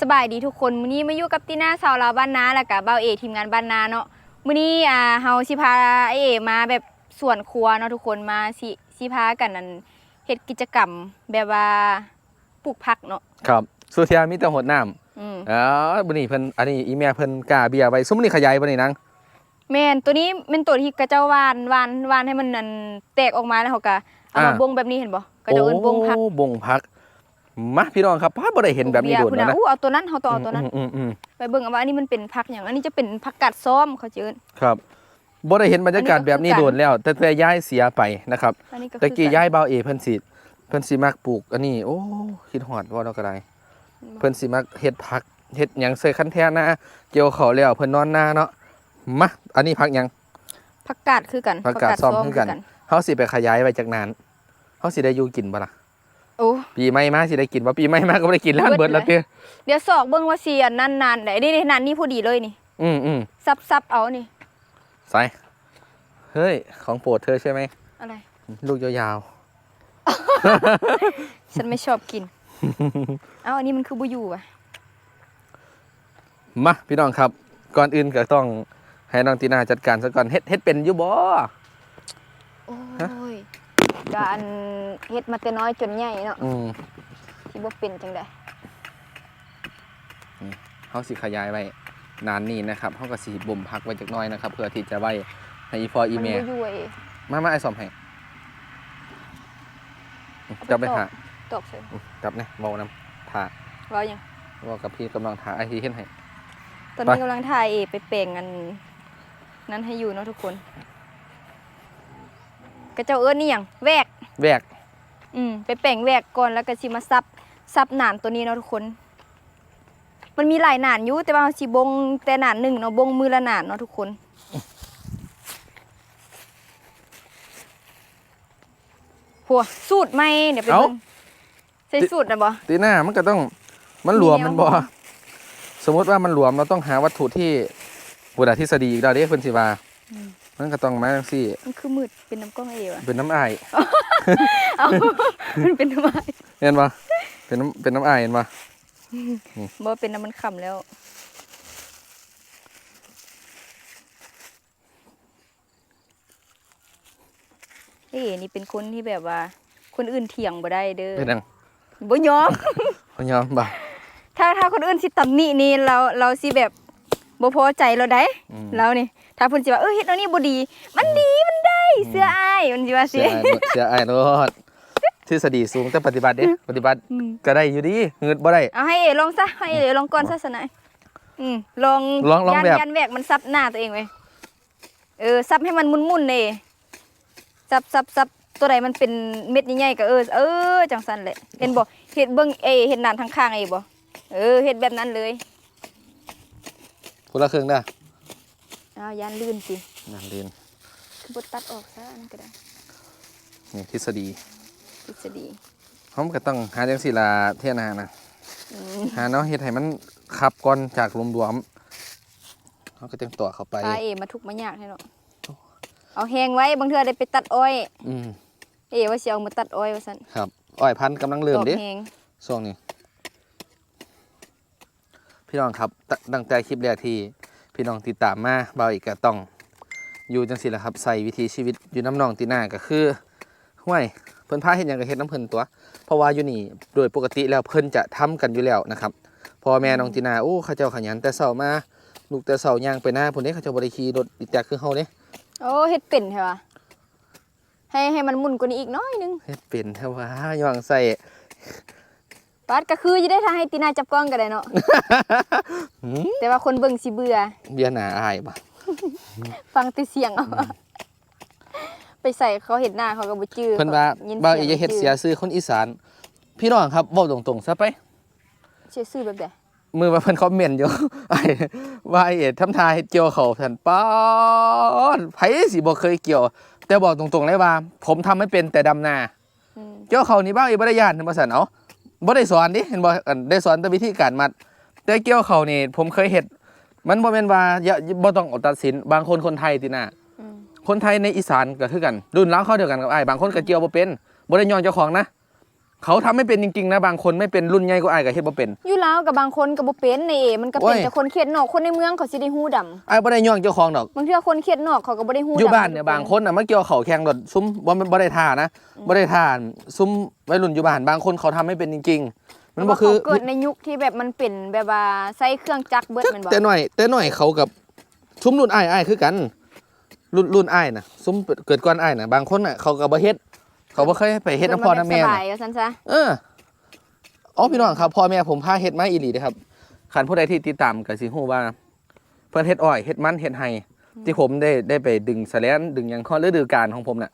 สบายดีทุกคนมื้อนี้มาอยู่กับตีน่าสาวลาวบ้านนาแล้วก็เบาเอทีมงานบ้านนาเนาะมื้อนี้อ่าเฮาสิพาไอ้เอมาแบบสวนครัวเนาะทุกคนมาสิสิพากันนั่นเฮ็ดกิจกรรมแบบว่าปลูกผักเนาะครับสุเทียมีแต่หดน้อืมำอ๋อบันนี้เพิ่นอันนี้อีเมียเพิ่นกาเบียร์ไว้ซุมนี้ขยายบ่นี่นางแม่นตัวนี้เป็นตัวที่กระเจ้าหวานหวานหวานให้มันนั่นแตกออกมาแล้วเขาก็เอามาบ่งแบบนี้เห็นบ่ก็จะเอิ้นบ่งผักโอ้บ่งพัก มาพี่น้องครับพาบ่ได้เห็นแบบนี้โดดพุ่นแล้วน่ะนะอู้เอาตัวนั้นเฮาต้องเอาตัวนั้นอืมอืมไปเบิ่งเอาว่าอันนี้มันเป็นผักหยังอันนี้จะเป็นผักกาดซ้อมเขาจะเอิ้นครับบ่ได้เห็นบรรยากาศแบบนี้อันนี้ก็คือโดดแล้ว แต่แต่ย้ายเสียไปนะครับอันนี้ก็ตะกี้คือย้ายเบาเอเพิ่นสิเพิ่นสิมักปลูก อันนี้โอ้คิดฮอดว่าเราก็ได้เพิ่นสิมักเฮ็ดผักเฮ็ดหยังใส่คันแท้นาเกี่ยวเขาวแล้วเพิ่นนอนนาเนาะมาอันนี้ผักหยังผักกาดคือกันผักกาดซ้อมคือกันเฮาสิไปขยายไว้จากนั้นเฮาสิได้อยู่กินบ่ล่ะ โอ้ปีใหม่มาสิได้กินบ่ปีใหม่มาก็บ่ได้กินแล้วเบิเบิดดเลยแล้วเด้อเดี๋ยวสอกเบิ่งว่าสิอันนั้นนานได้นี่นี่นานนี่พอดีเลยนี่ อืมอืมซับซับเอานี่ใส่เฮ้ย ของโปรดเธอใช่ไหมอะไร ลูกยาวฉันไม่ชอบกิน เอ้าอันนี้มันคือบุยูอะๆมาพี่น้องครับ ก่อนอื่นก็ต้องให้น้องตีนาจัดการซะก่อนเฮ็ดเฮ็ดเป็นอยู่บ่โอ้ย การเฮ็ดมาแต่น้อยจนใหญ่เนาะอืมที่บ่เป็นจังได๋เฮาสิขยายไว้นานนี้นะครับเฮาก็สิบ่มพักไว้จักหน่อยนะครับ เพื่อที่จะไว้ให้อีพออีมันเมบุยูเอ้มามาไอ้ซ่อมให้จับไปหาตอกใส่จับเนี่ยเว้านำถ่าว่าหยังเว้ากับพี่กำลังถ่าไอ้ที่เฮ็ดให้ตอนนี้ไปกำลังถ่ายเอไปแปลงอันนั้นให้อยู่เนาะทุกคน กระเจ้าเอิ้นนี่หยังแวก แวกอืมไปแป่งแวกก่อนแล้วก็สิมาซับซับหนานตัวนี้เนาะทุกคน มันมีหลายหนานอยู่แต่ว่าเราสิบงแต่หนานหนึ่งเนาะบงมือละหนานเนาะทุกคน หัวสูตรไหมเดี๋ยวไปเอ้าเบิ่งใส่สูตรนะบ่ ตีหน้ามันก็ต้องมันหลวมมีแนวมันบ่สมมติว่ามันหลวมเราต้องหาวัตถุที่บุตรทฤษฎีอีกแล้วเด้เพิ่นสิว่า มันก็ต้องมาจังซี่ มันคือมืดเป็นน้ำกล้องเอวะเป็นน้ำอายเอามันเป็นน้ำไม้เห็นบ่เป็นน้ำเป็นน้ำอายเห็นบ่บ่เป็นน้ำมันขำแล้ว เอ้นี่เป็นคนที่แบบว่า คนอื่นเถียงบ่ได้เด้อเป็นจังบ่ยอมบ่ยอมบ่ถ้าถ้าคนอื่นสิตำหนินี่เราเราสิแบบ บ่พอใจเราได้อืม เรานี่ถ้าเพิ่นสิว่าเออเฮ็ดอันนี้บ่ดี มันดีมันได้ เสื้ออ้ายมันสิว่าเสีสิยอายโลดเสียอายโลดทฤษฎีสูงแต่ปฏิบัติเด้ปฏิบัติอืม ก็ได้อยู่ดีเงืดบ่ได้ เอาให้เอลองซะให้เอลองก่อนซะสนายอืมลองลองลองยันแบบ ยันแวกมันซับหน้าตัวเองไว้เออซับให้มันมุนๆเด้ซับซับซับตัวใดมันเป็นเม็ดใหญ่ๆก็เออเออจังซั่นแหละเห็นบ่เฮ็ดเบิ่งเอเฮ็ดหนานทางข้างเอบ่เออเฮ็ดแบบนั้นเลย คนละครึ่งเด้ออ้าวยันลื่นสินั่นเรียนคือบดตัดออกซะอันนนก็ได้นี่ทฤษฎีทฤษฎีเฮาก็ต้องหาจังซี่ล่ะเที่ยนานะอืมหาเนาะเฮ็ดให้มันขับก่อนจากรวมๆเฮาก็จังต่อเข้าไปพาเอมาทุกข์มายากให้เนาะเอาแหงไว้บางเทื่อได้ไปตัดอ้อย อืมเอว่าสิเอามาตัดอ้อยว่าซั่นครับอ้อยพันธุ์กำลังเริ่มตอกเด้แหง ช่วงนี้ พี่น้องครับตตั้งแต่คลิปแรกที่พี่น้องติดตามมาเบาอีกก็ต้องอยู่จังสิแหละครับใส่วิถีชีวิตอยู่น้ำนองตีหน้าก็คือห้วยเพิ่นพาเฮ็ดหยังก็เฮ็ดน้ำเพิ่นตัว เพราะว่าอยู่นี่โดยปกติแล้วเพิ่นจะทำกันอยู่แล้วนะครับพ่อแม่น้องตีหนาโอ้เขาเจ้าขยันแต่เช้ามาลูกแต่เช้าย่างไปหน้าพุ่นเด้เขาเจ้าบ่ได้ขี่รถอีแตกคือเฮาเด้โอ้เฮ็ดเป็นใช่ปะให้ให้มันหมุนกว่านี้อีกหน้อยหนึงเฮ็ดเป็นแท้ว่าย่องใส่ ปาดก็คือจะได้ทาให้ตีน่าจับกล้องก็ได้เนาะหืมแต่ว่าคนเบิ่งสิเบื่อ เบียร์หน้าอายบ่ฟังแต่เสียงเอาไปใส่เขาเห็นหน้าเขาก็บ่จื้อเพิ่นว่ายินบ่าวสีอีงจะเฮ็ดจื้เสียชื่อคนอีสาน พี่น้องครับเว้าตรงๆซะไปเสียชื่อแบบใดมือว่าเพิ่นคอมเมนต์อยู่ไอ้ว่าไอ้เอ็ดทำทาเฮ็ดเกี่ยวเขาท่านป๊อดไผสิบ่เคยเกี่ยว แต่บอกตรงๆเลยว่า ผมทำไม่เป็นแต่ดำนาอืมเกี่ยวเขานี่บ้างอีบ่ได้ย่านเห็นบ่ซั่นเอ้า บ่ได้สอนดิเห็นบ่อันได้สอนแต่วิธีการมัด แต่เกี่ยวเขานี่ ผมเคยเฮ็ดมันบ่แม่นว่าอย่าบ่ต้องเอาตัดสิน บางคนคนไทยติน่ะอืมคนไทยในอีสานก็คือกัน รุ่นราวเขาเดียวกันกับไอ้ายบางคนก็เกี่ยวบ่เป็นบ่ได้ย้อนเจ้าของนะ เขาทำไม่เป็นจริงๆนะบางคนไม่เป็นรุ่นใหญ่ก็อายก็เฮ็ดบ่เป็น อยู่ลาวกับบางคนก็บ่เป็นในเอมันก็เป็นโอ้ย แต่คนเขตนอกคนในเมืองเขาสิได้ฮู้ดำอายบ่ได้ย่องเจ้าของดอก บางเทื่อคนเขตนอกเขาก็บ่ได้ฮู้อยู่ดำบ้านเนี่ยบางคนน่ะมาเกี่ยวเขาแข่งรถซุ้มบ่บ่ได้ท่านะบ่ได้ท่าซุ้มวัยรุ่นอยู่บ้านบางคนเขาทำไม่เป็นจริง ๆ มันบ่คือเขาเกิดในยุคที่แบบมันเป็นแบบว่าใช้เครื่องจักรเบิดแม่นบ่แต่หน่อย แต่หน่อยเขากับซุ้มรุ่นอ้ายอ้ายคือกัน รุ่นรุ่นอ้ายน่ะซุ้มเกิดก่อนอ้ายน่ะบางคนน่ะเขาก็บ่เฮ็ด เขาบ่เคยไปเฮ็ดน้ำพ่อน้ำแม่สน่ะบายว่าซั่นซะเอออ๋อพี่น้องครับพ่อแม่ผมพาเฮ็ดมาอีหลีเด้อครับคันผู้ใดที่ติดตามก็สิฮู้ว่า เพิ่นเฮ็ดอ้อยเฮ็ดมันเฮ็ดไห้ที่ผมได้ได้ไปดึงแสลนดึงหยังข้อฤดูกาลของผมน่ะ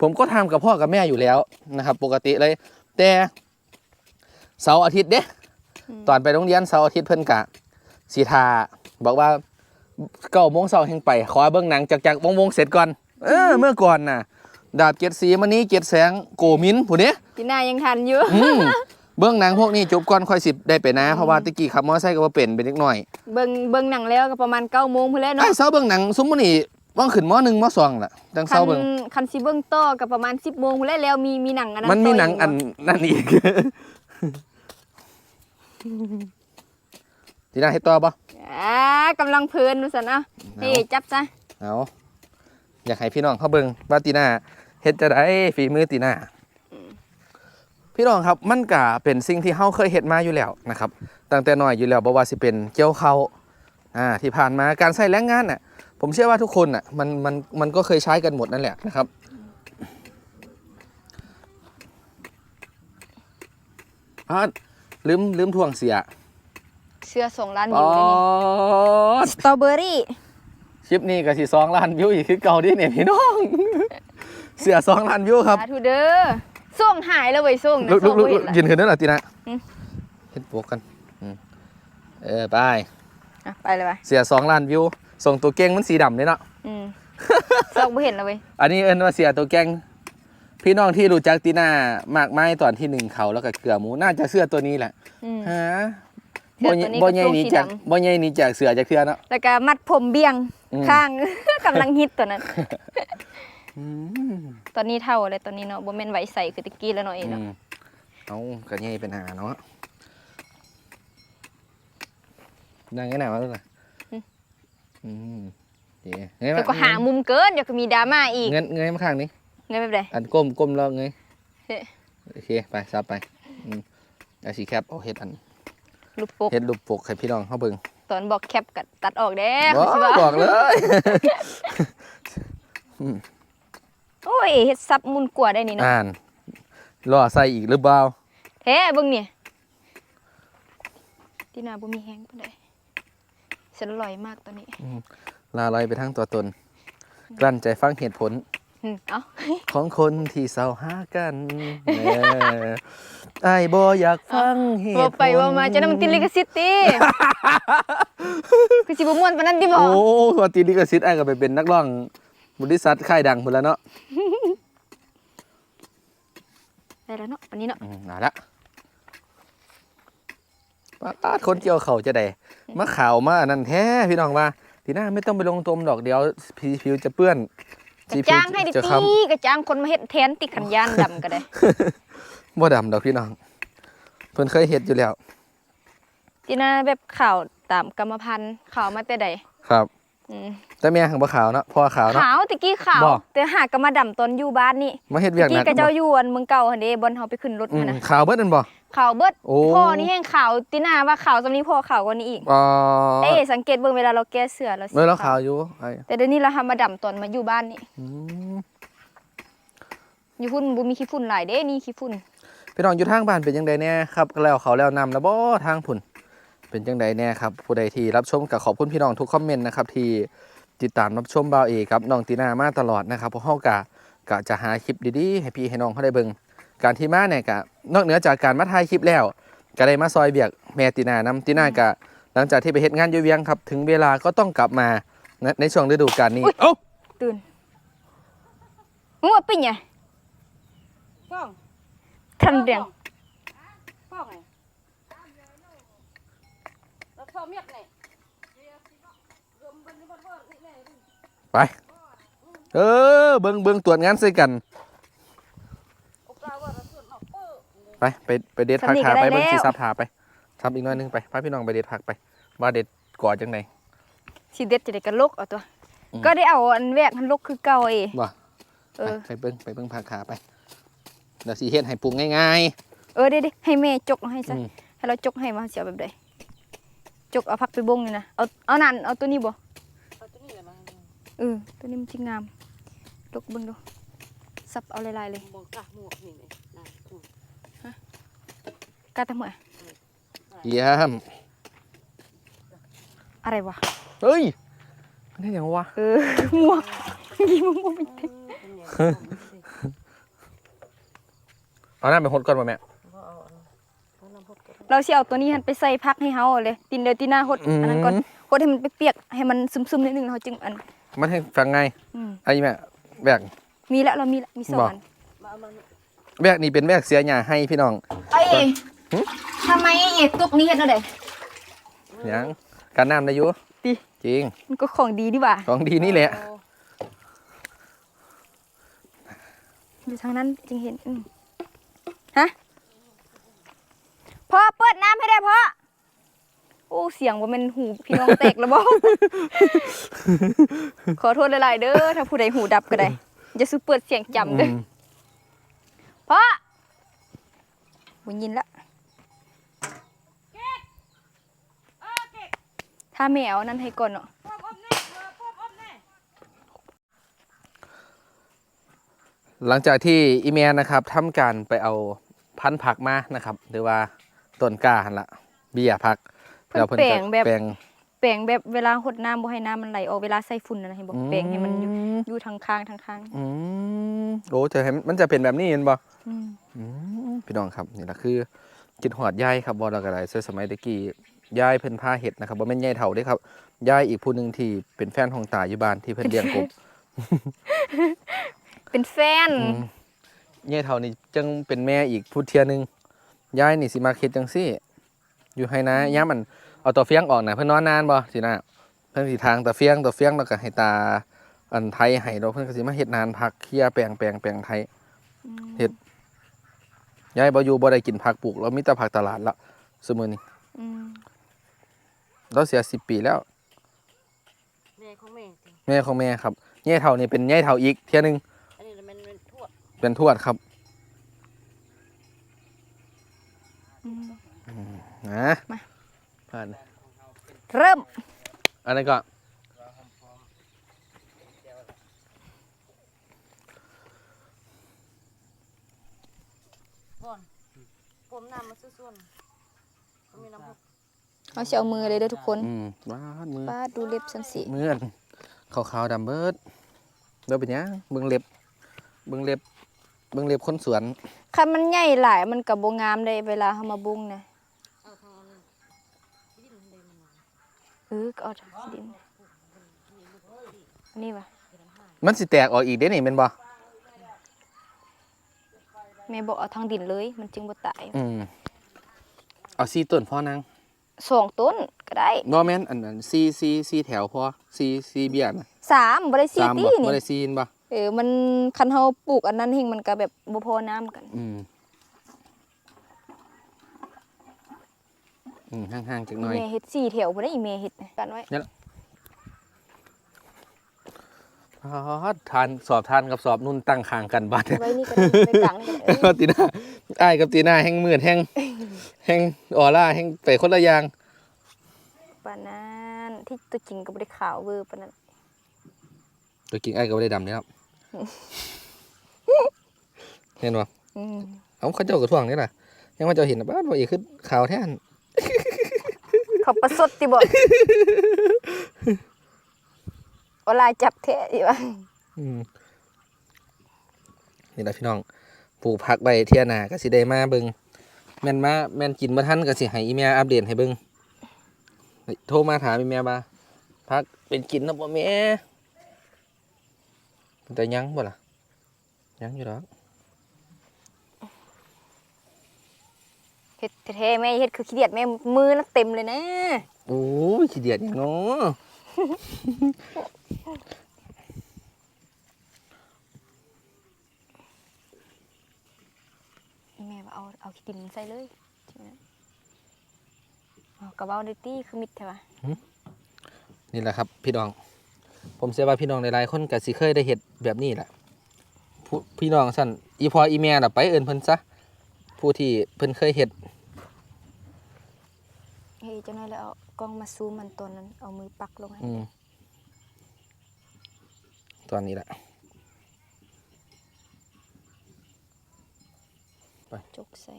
ผมก็ทำกับพ่อกับแม่อยู่แล้วนะครับ ปกติเลย แต่เสาร์อาทิตย์เด้ตอนไปโรงเรียนเสาร์อาทิตย์เพิ่นกะสีทาบอกว่าเก้าโมงเสาร์แห่งไป ขอเบิ่งหนังจากจากวงวงๆเสร็จก่อน เออ เมื่อก่อนน่ะ ดาบเจ็ดสีมันนี้เจ็ดแสงโกมินผู้เนี้ยพี่นายังทันอยู่อืมเบื้องหนังพวกนี้จบก่อนค่อยสิได้ไปนะ เพราะว่าตะกี้ขับมอเตอร์ไซค์ก็บ่เป็นเป็นนิดหน่อยเบิ่งเบิ่งหนังแล้วก็ประมาณ9โมงพุ่นแหล้วไอ้เนาะเสาเบื้องหนังซุมมื้อนี้ว่างขึ้นมหนึ่งมสองล่ะจังคัเสานเบิ่งคันสิเบิ่งต่อก็ประมาณ10โมงพุ่นแหล้วแล้วมีมีหนังอันนั้นมันมีหนังต่อันนั่นอีกทีน่าเฮ็ดต่อบ่อ่ากำลังเพลินว่าซั่นเอะเฮ้จับซะ เอาอยากให้พี่น้องเขาเบิ่งว่าตีน่า เฮ็ดจะได้ฝีมือตีน่าพี่น้องครับมันก็เป็นสิ่งที่เฮาเคยเฮ็ดมาอยู่แล้วนะครับตั้งแต่น้อยอยู่แล้วบ่ว่าสิเป็นเกี่ยวเขาวอ่าที่ผ่านมาการใช้แรงงานน่ะ ผมเชื่อว่าทุกคนน่ะมันมันมันก็เคยใช้กันหมดนั่นแหละนะครับอ่าลืมลืมทวงเสียเสื้อ2ล้านอ๋วิอวเลยนี่สตรอเบอรี่ คลิปนี้ก็สิ2ล้านวิวอีกคือเก่าดิเนี่ยพี่น้อง เสีย2ล้านวิวครับสาธุเด้อส่งหายแล้วเว้ยส่งนะลุกลุส่กงลุกบ่เห็นละยืนขึ้นนั่นแหละตีนะอืม เห็นปวกกันอืมเออไปอะไปเลยไปเสียสองล้านวิว ส่งตัวเก่งมันสีดำเลยเนาะ อืมส่งบ่เห็นแล้วเว้ยอันนี้เอิ้นว่าเสียตัวเก่งพี่น้องที่รู้จักตีน่ามากไม้ตอนที่หนึ่งเขาแล้วก็เกลือหมูน่าจะเสื้อตัวนี้แหละอืม ฮะเสื้อตัวนี้บ่ใหญ่ก็หนี้สีจากดำ บ่ใหญ่หนี้จากเสือจากเทือเนาะ แล้วก็มัดผมเบี้ยงอืม ข้าง กำลังฮิตตัวนั้น อืมตอนนี้เท่าเลยตอนนี้เนาะบ่แม่นไหวใส่คือตะกี้แล้วเนาะเองเนาะอืมเอากระใหญ่เป็นหาเนาะนั่งไงหนาวะลูกน่ะอืมโอเคเงยแต่ก็หามุมเกินเดี๋ยวก็มีดราม่าอีกเงยเงยมาข้างนี้ เงินแบบใดอันก้มก้มแล้วเงยเฮ้ โอเค ไปซับไปอืมเอาสีแคปเอาเฮ็ดอันลูกปกเฮ็ดรูปปกให้พี่น้องเขาเบิ่งตอนบอกแคปก็ตัดออกเด้บเขาสิว่าบอกเลย โอ้ยเฮ็ดซับมุนกว่าได้นี่เนาะอ่านรอใส่อีกหรือเปล่าแท้เบิ่งนี่ที่นาบ่มีแฮงปานใดฉันอร่อยมากตอนนี้ลาลอยไปทั้งตัวตน กลั้นใจฟังเหตุผล อืมเอ้า ของคนที่เศร้าหากันแหน่ไอ้ายบ่อยากฟังเหตุผล ว่าไปว่ามาจะนำมันติดลิขสิทธิ์ติ คือสิบ่ม่วนปานนั้นติบ่โอ้พอตีลิขสิทธิ์ไอ้ายก็ไปเป็นนักร้อง บริษัทค่ายดังหมดแล้วเนาะได้แล้วเนาะวันนี้เนาะอืมเอาละป้าดคนเกี่ยวเขาจะได้มาข่าวมาอันนั้นแท้พี่น้องว่า ทีหน้าไม่ต้องไปลงตมดอกเดียวผิวผิวจะเปื้อนกระจ้างให้ดิจะตีค้กระจ้างคนมาเฮ็ดแทนติขันยานดำก็ได้ำบ่ดำดอกพี่น้องเพิ่นเคยเฮ็ดอยู่แล้วตินาแบบข่าวตามกรรมพันธุ์ข่าวมาแต่ใดครับ อืม แต่แม่ของบ่ขาวเนาะพ่อขาวเนาะขาวตะกี้ขาวบ่แต่หากก็มาดำตอนอยู่บ้านนี่มาเฮ็ดเวียตะกหกี้นักก็เจ้าบ่อยู่อันเมืองเก่าหั่นเด้บอนเฮาไปขึ้นรถอืหั่มนน่ะขาวเบิดนั่นบ่ขาวเบิดโอ้พ่อนี่แห้งขาวตินาว่าขาวสำนี้พ่อขาวกว่านี้อีกอ๋อเอ้ยสังเกตเบิ่งเวลาเราแก้เสื้อเราสีเมื่อเราขาวอยู่ไอ้แต่เดี๋ยวนี้เราทำมาดำตอนมาอยู่บ้านนี่อืมอยู่ฝุ่นบ่มีขี้ฝุ่นหลายเด้นี่ขี้ฝุ่นพี่น้องอยู่ทางบ้านเป็นจังไดแน่ครับแล้วเขาแล้วนำแล้วบ่ทางพุ่นเป็นจังไดแน่ครับผู้ใดที่รับชมก็ขอบคุณพี่น้องทุกคอมเมนต์นะครับที่ ติดตามรับชมบ่าวเอกครับน้องตีนามาตลอดนะครับเพราะเฮากะกะจะหาคลิปดีๆ ให้พี่ให้น้องเขาได้เบิ่งการที่มาเนี่ยกะนอกเหนือจากการมาถ่ายคลิปแล้วก็ได้มาซอยเบียกแม่ตีนานำตีนากะ หลังจากที่ไปเฮ็ดงานอยู่เวียงครับถึงเวลาก็ต้องกลับมานะในช่วงฤดูกาลนี้เอ้าตื่นงัวปิ้งไง Phong, ทันเรียง phong này. Nó cho miết này. ไป เออ เบิ่งเบิ่งตรวจงานใส่กัน Ốc ra vào nó chuột nó bự. ไปไปไปเด็ดผักสำนีขาก็ไปได้เบิ่งแล้วสิซับถาไปซับอีกหน้อยหนึงไปพาพี่น้องไปเด็ดผักไปว่าเด็ดก่อจังไดสิเด็ดจะได้กันลกเอาตัวอืมก็ได้เอาอันแวกมันลกคือเก่าเอบ่เออไปไปเบิ่งไปเบิ่งผักขาไปเดี๋ยวสิเฮ็ดให้ปรุงง่ายเออเด้ๆให้แม่จกเอาให้ๆซะอืมให้เราจกให้มาเสียแบบใดจกเอาพักไปบงนี่นะเอาเอานั่นเอาตัวนี้บ่ เอาตัวนี้เลยมา เออ ตัวนี้มันสิงามลกเบิ่งดู สับเอาหลายๆเลยมองกะหมวกนี่เลยนะอืมกาตะหมวยเยี่ยมอะไรวะ เฮ้ยอันนี้หยังวะ เออ หมวกยี่หมวกมันเออเป็นเนี่ยเอาสิเอาหน้าไปหดก่อนบ่แม่บ่เอาอันเอาน้ำพดก็ได้เราสิเอาตัวนี้หันไปใส่พักให้เฮาเอาเลย ตินเดียวตีหน้าหดอันนั้นก่อนหดให้มันเปียกๆให้มันซึมๆนิดนึงแล้วเราจึงอัน มันให้ฟังไงอืมไอ้แม่แบก มีแล้วเรามีแล้วมีสองบ่อันมาเอามาแบกนี่เป็นแบกเสียหญ้าให้พี่น้อง ไอ้ทำไมไอ้เอกตุกนี้เฮ็ดอะไร หยังการน้ำได้อยู่ติ จริง มันก็ของดีดีหว่าของดีนี่แหละเอาอยู่ทางนั้นจึงเห็นอืมฮะพ่อเปิดน้ำให้ได้พ่อ โอ้เสียงว่ามันหูพี่น้องแตกแล้วบ่ขอโทษหลายๆเด้อถ้าผู้ใดหูดับก็ได้จะซื้อเปิดเสียงจำเด้ออืมพ่อบุญยินละถ้าแมวนั่นให้ก่อนเนาะพ่ออบแน่เออพ่ออบแน่หลังจากที่อีเมลนะครับทำการไปเอาพันธุ์ผักมานะครับ หรือว่าต้นกล้าหันละเบี้ยผัก เพิ่นแปลงแบบ แปลง แปลงแบบเวลาหดน้ำบ่ให้น้ำมันไหลออกเวลาใส่ฝุ่นนะเห็นบอกแปลงให้มันอยู่อยู่ทางข้างทางข้างอืมโอ้จะเห็นมันจะเป็นแบบนี้เห็นบ่อืมอืมพี่น้องครับนี่แหละคือกินหอดยายครับบอลเรากระไรเสื้อสมัยตะกี้ยายเพิ่นผ้าเห็ดนะครับบ่แม่นยายเฒ่าเด้ครับยายอีกผู้หนึงที่เป็นแฟนของตาอยู่บ้านที่เพิ่นเลี้ยงกบ เป็นแฟน อืมยายเฒ่านี่จังเป็นแม่อีกผู้เทียหนึงยายนี่สิมาเฮ็ดจังซี่ อยู่ให้นะยามมัน เอาตัวเฟียงออกน่ะเพิ่นนอนนานบ่สินะเพิ่นสิทางตะเฟียงตะเฟียงแล้วก็ให้ตาอันไทยให้เราเพิ่นก็สิมาเฮ็ดนานพักเคลียร์แปลงแปลงแปลงไทยเฮ็ดยายบ่อยู่บ่ได้กินผักปลูกเรามีแต่ผักตลาดละซุมื้อนี้อืมเราเสีย10ปีแล้วแม่ของแม่ติแม่ของแม่ครับยายเฒ่านี่เป็นยายเฒ่าอีกเที่ยหนึงอันนี้มันเป็นทวดเป็นทวดครับอืมนะมา ผ่าน เริ่ม อันนั้นก็ก่อนผมน้ำมาซื้อส่วนก็มีน้ำพดเอาสิเอามือเลยเด้อทุกคนอืมวาดมือป้าดดูเล็บสันสิมืออนขาวๆดำเบิดเดี๋ยวเป็นหยังเบิ่งเล็บ เบิ่งเล็บ เบิ่งเล็บคนสวนคันมันใหญ่หลายมันก็บ่งามเลยเวลาเฮามาบุ้งนะ เอาทางอันนี้ดิ้นเลยมันมา เออก็เอาทางสิดินอันนี้ว่ะมันสิแตกออกอีกเด้นี่แม่นบ่แม่บอกเอาทางดินเลย มันจึงบ่ตายอืมเอาสี่ต้นพอนางสองต้นก็ได้บ่แม่นอันนั้นสี่สี่สี่แถวพอสี่สี่เบี้ยน่ะสามบ่ได้สี่สามตีบ่บ่นี่ได้สี่เห็นบ่เออมันคันเฮาปลูกอันนั้นเฮงมันก็แบบบ่พอน้ำกัน อืม อืมห่างๆจักหน่อยแม่เฮ็ดสี่แถวบ่ได้อีแม่เฮ็ดนะกันไว้อ๋อทานสอบทานกับสอบนุ่นตั้งข้างกันบัดไว้นี่ก็ได้ไปกลางนี่ก็ได้เออตีหน้าอ้ายกับตีหน้าแห้งมืดแห้งแห้งออร่าแห้งไปคนละอย่างปานนั้นที่ตัวจริงก็บ่ได้ขาวเวอร์ปานนั้นตัวกินอ้ายก็ไม่ได้ดำนี่ครับเห็นบ่อืมเอาเขาเจ้ากระท่วงนี่ล่ะยังว่าเจ้าเห็นนะบ้านว่าอีกขึ้นขาวแท้น เขาประสดติบ่เอลายจับแท้อีว่าอนี่แหละพี่น้องปลูกผักใบเทียนาก็สิได้มาเบิงแม่นมาแม่นกินมาทันก็สิให้อีเมียอัปเดตให้เบิงโทรมาถามอีเมียบาผักเป็นกินนะบ่แม่แต่ยังบ่ล่ะยังอยู่ดอ เฮ็ดแท้ๆแม่เฮ็ดคือขี้เดียดแม่มือน่ะเต็มเลยนะ โอ้ยขี้เดียดอย่างเนาะอืมแม่ว่าเอาเอาขี้ดินใส่เลยใช่ไหมเอากระเป๋าเดตี้คือมิดใช่ปะนี่แหละครับ พี่น้อง ผมเชื่อว่าพี่น้องหลายๆคนก็สิเคยได้เห็ดแบบนี้แหละผู้พี่น้องสั่นอีพออีแม่น่ะไปเอิ้นเพิ่นซะ ผู้ที่เพิ่นเคยเห็ดเฮ้ยเจ้าน้อยแล้วเอากล้องมาซูมมันตัวนั้นเอามือปักลงให้อืมตอนนี้แหละจกใส่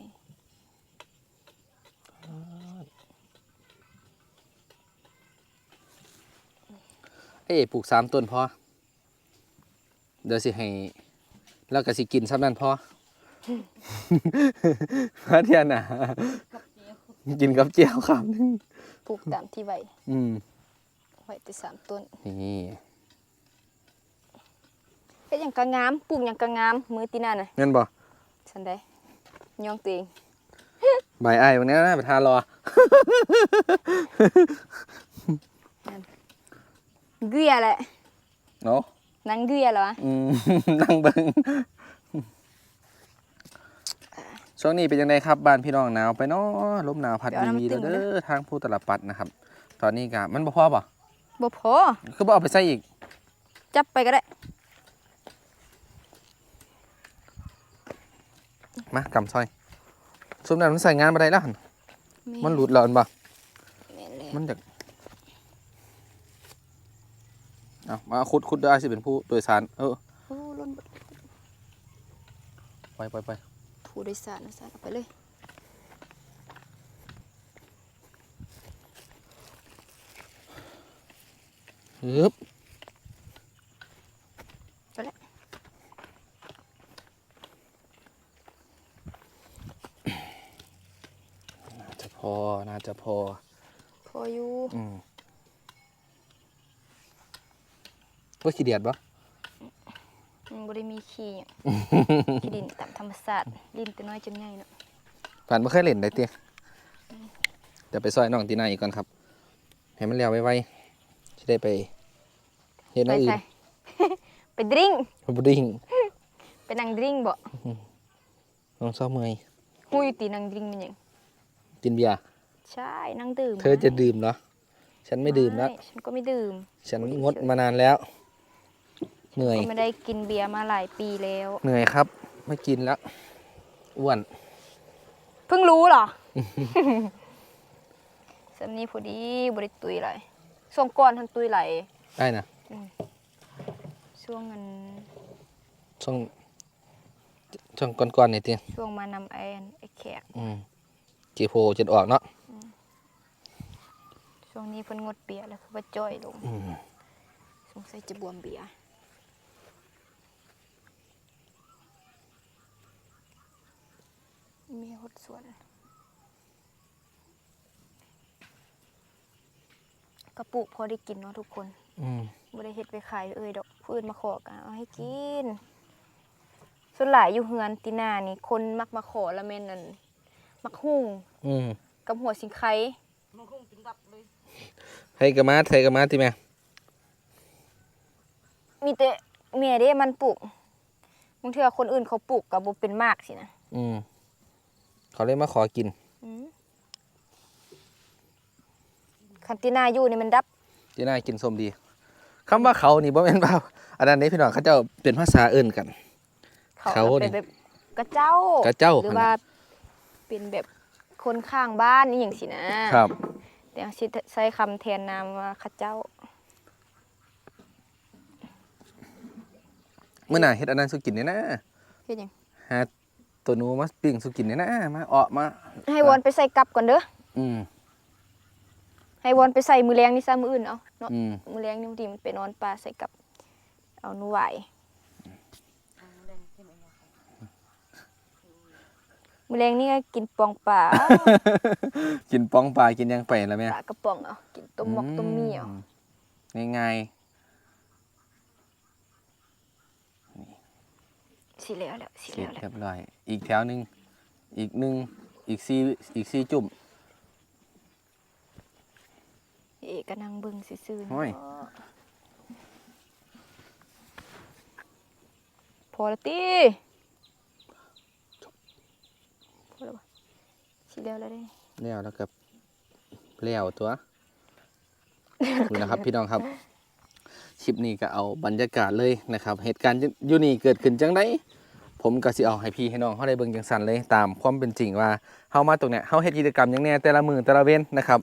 เอ้ยปลูกสามต้นพอ เดี๋ยวสิให้ แล้วก็สิกินซ้ำนั่นพอ พระเทียนน่ะกินกับเจียวคำนึงปลูกตามที่ไว้อืมไว้แต่สามต้นนี่เฮ็ดหยังกะงามปลูกหยังกะงามมือตีน่าน่ะเงินบ่สันได้ย่องตัวเองใบไอ้ายวันนี้นะไปทานรอเกลือแหละเนาะนังเกลือเหรอวะอืมนั่งเบิง ช่วงนี้เป็นยังไงครับบ้านพี่น้องหนาวไปเนาะลมหนาวพัดดีๆเด้อทางผู้ตลปัดนะครับ ตอนนี้กะมันบ่พอป่ะบ่พอคือบ่เอาไปใส่อีก จับไปก็ได้ มากำซอยซุมนั้นมันใส่งานมาได้แล้วหั่นมันหลุดแล้วอันบ่แม่นแล้วมันจากเอามาขุดขุดได้สิเป็นผู้โดยสาร เออโอ้ล้นไปไปไป ผู้โดยสารนะสารเอาไปเลยฮึบเอาละน่าจะพอ น่าจะพอ พออยู่อืมว่าขี้เดียดปะมัน บ่ได้มีขี้หยังขี้ดินตามธรรมชาติดินตัวน้อยจนใหญ่เนาะผ่านมาเคยเล่นได้เตี้ยเดี๋ยวไปซอยน้องตีนาอีกก่อนครับ ให้มันแล้วไวๆจะได้ไปเฮ็ดไปน้ำอื่นใส่ไปดริงบุดิ้งไปนั่งดริงบ่น้องชอบเมอยฮู้อยู่ตีนั่งดริงมันหยังกินเบียร์ใช่นั่งดื่ม เธอจะดื่มเหรอ ฉันไม่ดื่มแล้ว ฉันก็ไม่ดื่ม ฉันงดมานานแล้ว เหนื่อยก็ไม่ได้กินเบียร์มาหลายปีแล้ว เหนื่อยครับ ไม่กินแล้วอ้วน เพิ่งรู้เหรอ สำนี้พอดีบริตุยไหลายช่วงก่อนทันตุยไหลายได้นะช่วงเงินช่วงช่วงก่อนๆนี่เตี้ยช่วงมานำไอ้อันไอ้แขกอืมจีโพจะออกเนาะช่วงนี้เพิ่นงดเบียร์แล้วคือว่าจ้อยลงอืมสงสัยจะบวมเบียร์ มีหดส่วนกระปุกพอได้กินเนาะทุกคนอืมบ่ได้เฮ็ดไปขายเอ้ยดอกผู้อื่นมาขอก็เอาให้กิน ส่วนหลายอยู่เฮือนตินานี่คนมักมาขอละแม่นนั่นมักหุ่งอืมกับหัวสิงไข่มันคงเป็นดับเลยให้กระมาให้กระมาที่แม่มีแต่แม่เด้มันปลูกบางเทื่อคนอื่นเขาปลูกก็บ่เป็นมากสินะอืม เขาเลยมาขอกินอืมคันตินาอยู่นี่มันดับที่น่ากินส้มดีคำว่าเขานี่บ่แม่นเปล่าอันนั้นนี่พี่น้องเขาเจ้าเป็นภาษาเอื่นกัน เขาเขาก็นี่เป็นแบบกระเจ้ากระเจ้าหรือว่าเป็นแบบคนข้างบ้านนี่อย่างสินะครับแต่สิใช้คำแทนนามว่าเข้าเจ้าเมื่อหน่าเฮ็ดอันนั้นสุกินเนี่ยนะเฮ็ดหยังหา ตัวหนูมาปิ้งสุกินเนี่ยนะมาเออกมา ให้วอนไปใส่กลับก่อนเด้ออืมให้วอนไปใส่มือแรงนี่ซะมืออื่นเอาเนาะอืมมือแรงนี่บางทีมันไปนอนปลาใส่กลับ เอาหนูไหวมือแรงนี่ก็กินปองป่ากินป้องปลากินหยังไปแล้วแม่ปลากระป๋องเอากินต้มหมกต้มเมี่ยวอืมง่าย สิแล้วแล้วๆสิเสร็แล้จวแล้วเรียบร้อย อีกแถวหนึงอีกหนึ่งอีกสี่อีกสี่จุ่ม เอกก็นั่งเบิ่งซื่อๆโอ้ย เนาะพอและติสิแล้วแล้วเด้แล้วแล้วก็แล้วตัวนี่นะครับพี่น้องครับค ลิปนี้ก็เอาบรรยากาศเลยนะครับ เหตุการณ์อยู่นี่เกิดขึ้นจังไดผมก็สิเอาให้พี่ให้น้องเขาได้เบิ่งจังสันเลยตามความเป็นจริงว่าเฮามาตรงเนี้ยเฮาเฮ็ดกิจกรรมหยังแน่แต่ละมือแต่ละเว้นนะครับ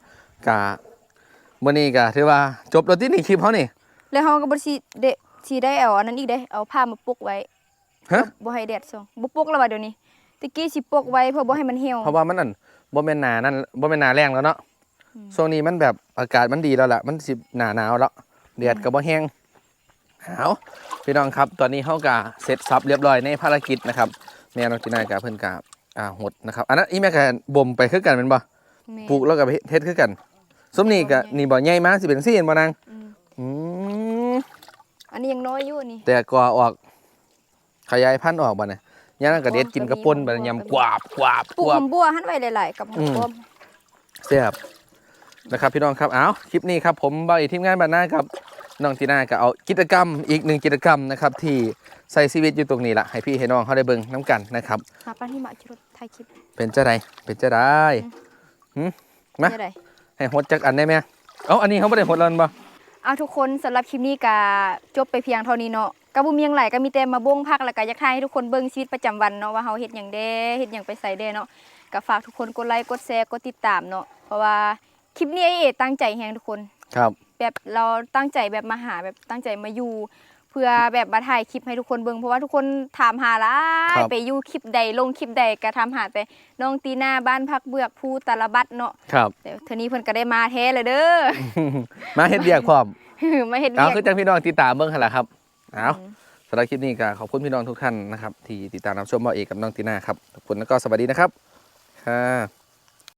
กะมื้อนี้ก็ถือว่าจบแล้วที่นี่คลิปเฮานี่แล้วเฮาก็บ่สิได้สิได้เอาอันนั้นอีกเด้เอาผ้ามาปกไว้ฮะบ่ให้แดดส่องบ่ปกแล้วว่าเดี๋ยวนี้ตะกี้สิปกไว้เพื่อบ่ให้มันเหี่ยวเพราะว่ามันนั่นบ่แม่นหนานั่นบ่แม่นหนาแรงแล้วเนาะอืมช่วงนี้มันแบบอากาศมันดีแล้วล่ะมันสิหนาหนาวแล้ว แดดก็บ่แห้งเอาพี่น้องครับ ตอนนี้เฮาก็เสร็จสับเรียบร้อยในภารกิจนะครับแม่น้องจีน่ากับเพิ่นก็อ่าหดนะครับ อันนั้นอีแม่ก็บ่มไปคือกันแม่นบ่แม่ปลูกแล้วก็เฮ็ดคือกันสมนี่ก็นี่บ่ใหญ่มาสิเป็นซี่เห็นบ่นางอืมอืมอันนี้ยังน้อยอยู่นี่ แต่ก็ออก ขยายพันธุ์ออกบ่เนี่ยยามนั้นก็เด็ดกินกระป่นบัดยำกวาบกวาบปลูกกวาบหอมบัวหั่นไว้หลายๆกับหออืมมบัวแซ่บ นะครับพี่น้องครับเอาคลิปนี้ครับผมบอยทีมงานบ้านนากับน้องตีน่าก็เอากิจกรรมอีกหนึ่งกิจกรรมนะครับที่ใส่ชีวิตอยู่ตรงนี้ละให้พี่ให้น้องเขาได้เบิ่งน้ำกันนะครับหาปลาที่มาชิรถถ่ายคลิปเป็นจะไดเป็นจะได้อืมาได้ได้ให้หดจักอันได้ไหมเอ้าอันนี้เขาไม่ได้หดแล้วบ่เอาทุกคนสำหรับคลิปนี้ก็จบไปเพียงเท่านี้เนาะก็บ่มีหยังหลายก็มีแต่มาบ่งพักแล้วก็อยากถ่ายให้ทุกคนเบิ่งชีวิตประจำวันเนาะว่าเฮาเฮ็ดหยังแด้เฮ็ดหยังไปไสแด้เนาะก็ฝากทุกคนกดไลค์กดแชร์กดติดตามเนาะเพราะว่า คลิปนี้ไอ้เอ๋ตั้งใจแฮงทุกคน ครับ แบบเราตั้งใจแบบมาหาแบบตั้งใจมาอยู่ เพื่อแบบมาถ่ายคลิปให้ทุกคนเบิ่งเพราะว่าทุกคนถามหาหลายไปอยู่คลิปใดลงคลิปใดก็ถามหาแต่น้องตีน่าบ้านพักเบือกภูตาลบัดเนาะครับ แต่เทอนี้เพิ่นก็ได้มาแท้เลยเด้อ มาเฮ็ดเบียกพร้อม มาเฮ็ดเอาเวียก คือจังพี่น้องติดตามเบิ่งหั่นล่ะครับเอาอืมสำหรับคลิปนี้ก็ขอบคุณพี่น้องทุกท่านนะครับ ที่ติดตามรับชมบอยเอกกับน้องตีน่าครับขอบคุณแล้วก็สวัสดีนะครับค่ะ